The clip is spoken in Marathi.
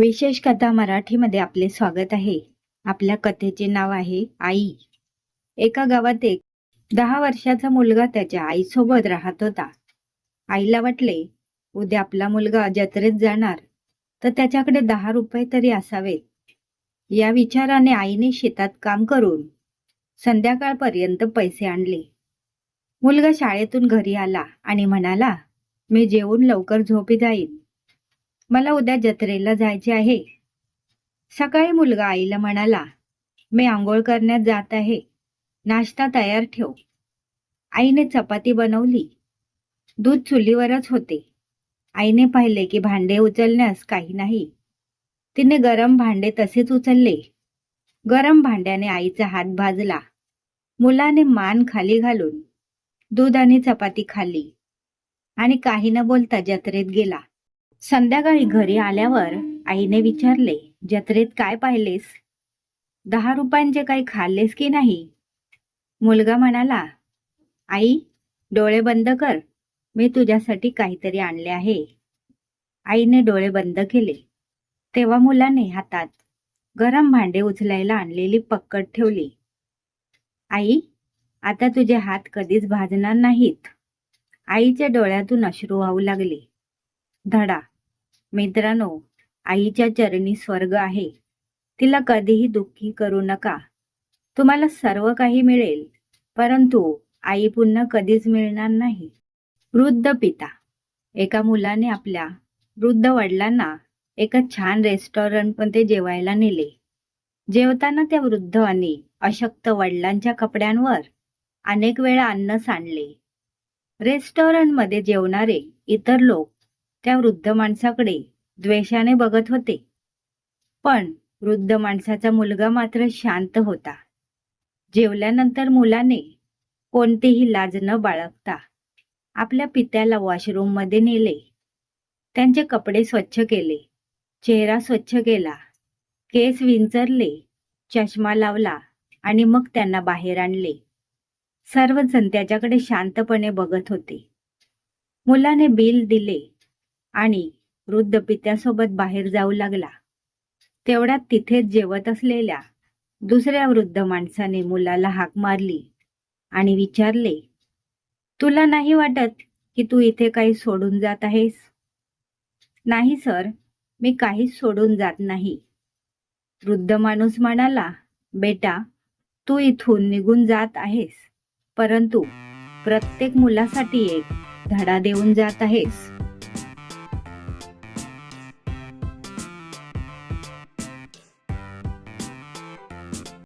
विशेष कथा मराठीमध्ये आपले स्वागत आहे. आपल्या कथेचे नाव आहे आई. एका गावात एक दहा वर्षाचा मुलगा त्याच्या आईसोबत राहत होता. आईला वाटले उद्या आपला मुलगा जत्रेत जाणार तर त्याच्याकडे दहा रुपये तरी असावेत. या विचाराने आईने शेतात काम करून संध्याकाळपर्यंत पैसे आणले. मुलगा शाळेतून घरी आला आणि म्हणाला मी जेवून लवकर झोपी जाईन. मला उद्या जत्रेला जायचे आहे. सकाळी मुलगा आईला म्हणाला मी आंघोळ करण्यात जात आहे. नाश्ता तयार ठेव. आईने चपाती बनवली. दूध चुलीवरच होते. आईने पाहिले की भांडे उचलण्यास काही नाही. तिने गरम भांडे तसेच उचलले. गरम भांड्याने आईचा हात भाजला. मुलाने मान खाली घालून दूध आणि चपाती खाल्ली आणि काही न बोलता जत्रेत गेला. संध्याकाळी घरी आल्यावर आईने विचारले जत्रेत काय पाहिलेस? दहा रुपयांचे काही खाल्लेस की नाही? मुलगा म्हणाला आई डोळे बंद कर. मी तुझ्यासाठी काहीतरी आणले आहे. आईने डोळे बंद केले. तेव्हा मुलाने हातात गरम भांडे उचलायला आणलेली पक्कड ठेवली. आई आता तुझे हात कधीच भाजणार नाहीत. आईच्या डोळ्यातून अश्रू वाहू लागले. धडा. मित्रांनो आईच्या चरणी स्वर्ग आहे. तिला कधीही दुःखी करू नका. तुम्हाला सर्व काही मिळेल परंतु आई पुन्हा कधीच मिळणार नाही. वृद्ध पिता. एका मुलाने आपल्या वृद्ध वडिलांना एका छान रेस्टॉरंटमध्ये जेवायला नेले. जेवताना त्या वृद्ध आणि अशक्त वडिलांच्या कपड्यांवर अनेक वेळा अन्न सांडले. रेस्टॉरंटमध्ये जेवणारे इतर लोक त्या वृद्ध माणसाकडे द्वेषाने बघत होते. पण वृद्ध माणसाचा मुलगा मात्र शांत होता. जेवल्यानंतर मुलाने कोणतीही लाज न बाळगता आपल्या पित्याला वॉशरूममध्ये नेले. त्यांचे कपडे स्वच्छ केले. चेहरा स्वच्छ केला. केस विंचरले चष्मा लावला आणि मग त्यांना बाहेर आणले. सर्वजण त्याच्याकडे शांतपणे बघत होते. मुलाने बिल दिले. आणि वृद्ध पित्यासोबत बाहेर जाऊ लागला. तेवढ्यात तिथेच जेवत असलेल्या दुसऱ्या वृद्ध माणसाने मुलाला हाक मारली आणि विचारले तुला नाही वाटत की तू इथे काही सोडून जात आहेस? नाही सर. मी काहीच सोडून जात नाही. वृद्ध माणूस म्हणाला बेटा तू इथून निघून जात आहेस परंतु प्रत्येक मुलासाठी एक धडा देऊन जात आहेस.